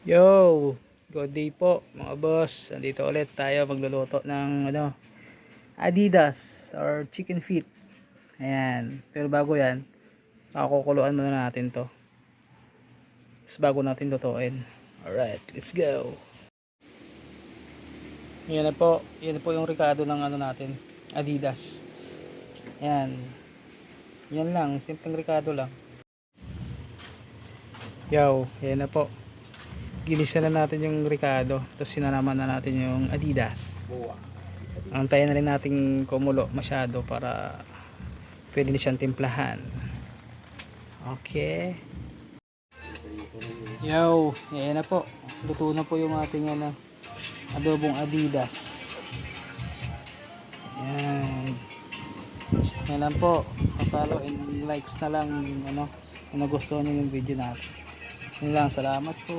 Yo, good day po mga boss. Andito ulit tayo magluluto ng ano, Adidas or chicken feet. Ayan. Pero bago yan, pakukuluan muna natin to. Tapos bago natin lutuin. Alright, let's go. Yan na po. Yan na po yung rekado ng ano natin. Adidas. Yan. Yan lang. Simpleng rekado lang. Yo, yan na po ginisa na natin yung Ricardo tapos sinanaman na natin yung Adidas. Antayin na rin natin kumulo masyado para pwede na siyang timplahan. Okay. Yo yan na po. Luto na po yung ating ano, adobong Adidas. Yan yan lang po. Follow and likes na lang ano kung nagustuhan nyo yung video natin. Yun lang. Salamat po